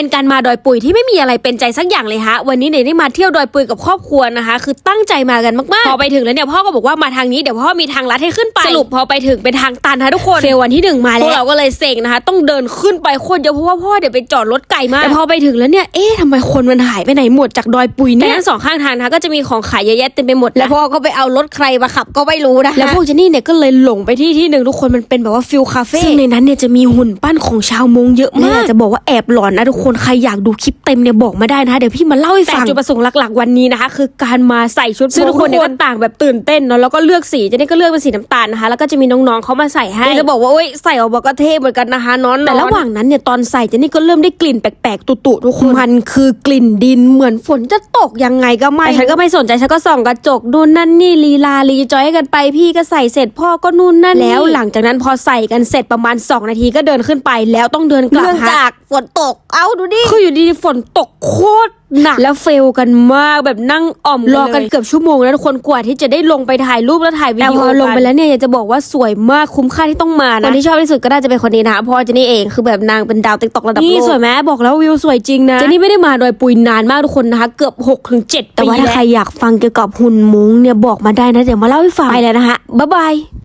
เป็นการมาดอยปุยที่ไม่มีอะไรเป็นใจสักอย่างเลยฮะ วันนี้เนี่ยได้มาเที่ยวดอยปุยกับครอบครัวนะคะ คือตั้งใจมากันมากๆ พอไปถึงแล้วเนี่ยพ่อก็บอกว่ามาทางนี้เดี๋ยวพ่อมีทางลัดให้ขึ้นไป สรุปพอไปถึงเป็นทางตันนะคะทุกคนเฟลวันที่หนึ่งมาแล้วพวกเราก็เลยเซ็งนะคะ ต้องเดินขึ้นไปโคตรเยอะเพราะว่าพ่อเดี๋ยวไปจอดรถไกลมากแต่พอไปถึงแล้วเนี่ยเอ๊ะทำไมคนมันหายไปไหนหมดจากดอยปุยเนี่ยทั้งสองข้างทางนะคะก็จะมีของขายเยอะแยะเต็มไปหมดนะแล้วพ่อก็ไปเอารถใครมาขับก็ไม่รู้นะคะแล้วพวกเจนนี่เนี่ยก็เลยหลงไปที่ที่หนึ่งทุกคนมันเป็นแบบว่าฟิลคาเฟ่ซึ่งในนั้นเนี่ยจะมีหุ่นปั้นของชาวมงเยอะมากจะบอกว่าแอบหลอนนะทุกคนใครอยากดูคลิปเต็มเนี่ยบอกมาได้นะเดี๋ยวพี่มาเล่าให้ฟังแต่จุดประสงค์หลักๆวันนี้นะคะ คือการมาใส่ชุดซึ่งทุกคนเนี่ยก็ต่างแบบตื่นเต้นเนาะแล้วก็เลือกสีเจนนี่ก็เลือกเป็นสีน้ำตาลนะคะ แล้วก็จะมีน้องๆเขามาใส่ให้จะบอกว่าโอ๊ยใส่ออกมาก็เท่เหมือนกันนะคะน้องแต่ระหว่างนั้นเนี่ยตอนใส่เจนนี่ก็เริ่มได้กลิ่นแปลกๆ ตุ่ๆทุกคนมันคือกลิ่นดินเหมือนฝนจะตกยังไงก็ไม่แต่ฉันก็ไม่สนใจฉันก็ส่องกระจกนู่นนั่นนี่ลีลาลีจอยกันไปพี่ก็ใส่เสร็จพ่อก็นู่นนั่นนี่แล้วหลังจากนั้นพอใส่กันเสร็จประมาณ 2 นาทีก็เดินขึ้นไปแล้วต้องเดินกลับเนื่องฮะจากฝนตกเอาดูดิ คืออยู่ดีๆฝนตกโคตรหนักแล้วเฟลกันมากแบบนั่งอ่อมรอกันเกือบชั่วโมงแล้วทุกคนกว่าที่จะได้ลงไปถ่ายรูปแล้วถ่ายวิดีโอแต่พอลงไปแล้วเนี่ยอยากจะบอกว่าสวยมากคุ้มค่าที่ต้องมานะคนที่ชอบที่สุดก็น่าจะเป็นคนนี้นะเพราะว่าเจนี่เองคือแบบนางเป็นดาวติ๊กตอกระดับโลกนี่สวยไหมบอกแล้ววิวสวยจริงนะเจนี่ไม่ได้มาโดอยปุยนานมากทุกคนนะคะเกือบ6ถึง7แต่ว่าถ้าใครอยากฟังเกี่ยวกับหุ่นมุ้งเนี่ยบอกมาได้นะเดี๋ยวมาเล่าให้ฟังไปแล้วนะคะบ๊ายบาย